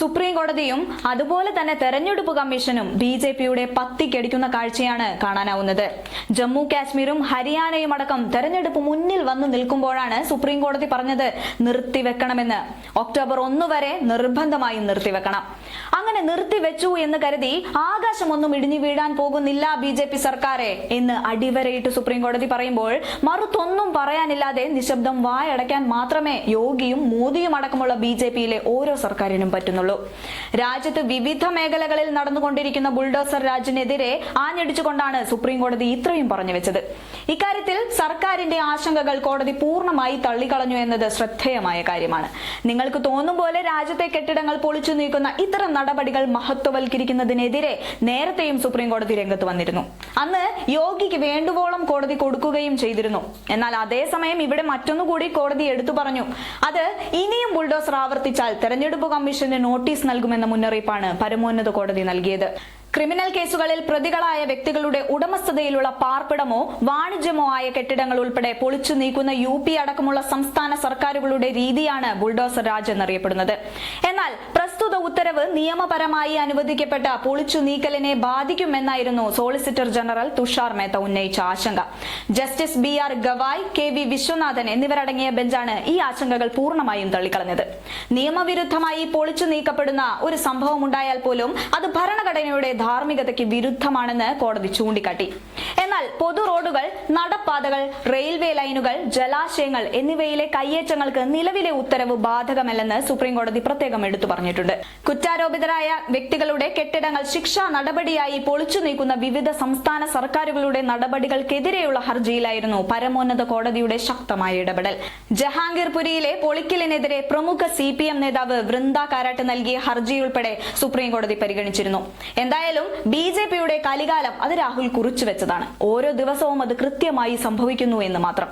Supreme കോടതിയും അതുപോലെ തന്നെ തെരഞ്ഞെടുപ്പ് കമ്മീഷനും ബി ജെ പിയുടെ പത്തിക്കടിക്കുന്ന കാഴ്ചയാണ് കാണാനാവുന്നത്. ജമ്മു കാശ്മീരും ഹരിയാനയും അടക്കം തെരഞ്ഞെടുപ്പ് മുന്നിൽ വന്നു നിൽക്കുമ്പോഴാണ് സുപ്രീം കോടതി പറഞ്ഞത് നിർത്തിവെക്കണമെന്ന്. ഒക്ടോബർ ഒന്ന് വരെ നിർബന്ധമായും നിർത്തിവെക്കണം. അങ്ങനെ നിർത്തിവെച്ചു എന്ന് കരുതി ആകാശമൊന്നും ഇടിഞ്ഞു വീഴാൻ പോകുന്നില്ല ബി ജെ പി സർക്കാരെ എന്ന് അടിവരയിട്ട് സുപ്രീം കോടതി പറയുമ്പോൾ മറുത്തൊന്നും പറയാനില്ലാതെ നിശബ്ദം വായടയ്ക്കാൻ മാത്രമേ യോഗിയും മോദിയും അടക്കമുള്ള ബി ജെ പിയിലെ ഓരോ സർക്കാരിനും പറ്റുന്നുള്ളൂ. രാജ്യത്ത് വിവിധ മേഖലകളിൽ നടന്നുകൊണ്ടിരിക്കുന്ന ബുൾഡോസർ രാജിനെതിരെ ആഞ്ഞടിച്ചുകൊണ്ടാണ് സുപ്രീം കോടതി ഇത്രയും പറഞ്ഞു വെച്ചത്. ഇക്കാര്യത്തിൽ സർക്കാരിന്റെ ആശങ്കകൾ കോടതി പൂർണമായി തള്ളിക്കളഞ്ഞു എന്നത് ശ്രദ്ധേയമായ കാര്യമാണ്. നിങ്ങൾക്ക് തോന്നും പോലെ രാജ്യത്തെ കെട്ടിടങ്ങൾ പൊളിച്ചു നീക്കുന്ന ഇത്തരം നടപടികൾ മഹത്വവൽക്കരിക്കുന്നതിനെതിരെ നേരത്തെയും സുപ്രീം കോടതി രംഗത്ത് വന്നിരുന്നു. അന്ന് യോഗിക്ക് വേണ്ടുവോളം കോടതി കൊടുക്കുകയും ചെയ്തിരുന്നു. എന്നാൽ അതേസമയം ഇവിടെ മറ്റൊന്നുകൂടി കോടതി എടുത്തു പറഞ്ഞു. അത് ഇനിയും ബുൾഡോസർ ആവർത്തിച്ചാൽ തെരഞ്ഞെടുപ്പ് കമ്മീഷന് നോട്ടീസ് നൽകുമെന്ന മുന്നറിയിപ്പാണ് പരമോന്നത കോടതി നൽകിയത് ക്രിമിനൽ കേസുകളിൽ പ്രതികളായ വ്യക്തികളുടെ ഉടമസ്ഥതയിലുള്ള പാർപ്പിടമോ വാണിജ്യമോ ആയ കെട്ടിടങ്ങൾ ഉൾപ്പെടെ പൊളിച്ചു നീക്കുന്ന യു പി അടക്കമുള്ള സംസ്ഥാന സർക്കാരുകളുടെ രീതിയാണ് ബുൾഡോസർ രാജ് എന്നറിയപ്പെടുന്നത്. എന്നാൽ പ്രസ്തുത ഉത്തരവ് നിയമപരമായി അനുവദിക്കപ്പെട്ട പൊളിച്ചു നീക്കലിനെ ബാധിക്കുമെന്നായിരുന്നു സോളിസിറ്റർ ജനറൽ തുഷാർ മേത്ത ഉന്നയിച്ച ആശങ്ക. Justice B R Gavai K V Viswanathan എന്നിവരടങ്ങിയ ബെഞ്ചാണ് ഈ ആശങ്കകൾ പൂർണമായും തള്ളിക്കളഞ്ഞത്. നിയമവിരുദ്ധമായി പൊളിച്ചു നീക്കപ്പെടുന്ന ഒരു സംഭവം ഉണ്ടായാൽ പോലും അത് ഭരണഘടനയുടെ ധാർമ്മികതയ്ക്ക് വിരുദ്ധമാണെന്ന് കോടതി ചൂണ്ടിക്കാട്ടി. എന്നാൽ പൊതു റോഡുകൾ നടപ്പാതകൾ റെയിൽവേ ലൈനുകൾ ജലാശയങ്ങൾ എന്നിവയിലെ കയ്യേറ്റങ്ങൾക്ക് നിലവിലെ ഉത്തരവ് ബാധകമല്ലെന്ന് സുപ്രീം കോടതി പ്രത്യേകം എടുത്തു പറഞ്ഞിട്ടുണ്ട്. കുറ്റാരോപിതരായ വ്യക്തികളുടെ കെട്ടിടങ്ങൾ ശിക്ഷാ നടപടിയായി പൊളിച്ചു നീക്കുന്ന വിവിധ സംസ്ഥാന സർക്കാരുകളുടെ നടപടികൾക്കെതിരെയുള്ള ഹർജിയിലായിരുന്നു പരമോന്നത കോടതിയുടെ ശക്തമായ ഇടപെടൽ. ജഹാംഗീർപുരിയിലെ പൊളിക്കലിനെതിരെ പ്രമുഖ സി പി എം നേതാവ് വൃന്ദ കാരാട്ട് നൽകിയ ഹർജിയുൾപ്പെടെ സുപ്രീം കോടതി പരിഗണിച്ചിരുന്നു. എന്തായാലും ബി ജെ പിയുടെ കലികാലം അത് രാഹുൽ കുറിച്ചു വെച്ചതാണ്. ഓരോ ദിവസവും അത് കൃത്യമായി സംഭവിക്കുന്നു എന്ന് മാത്രം.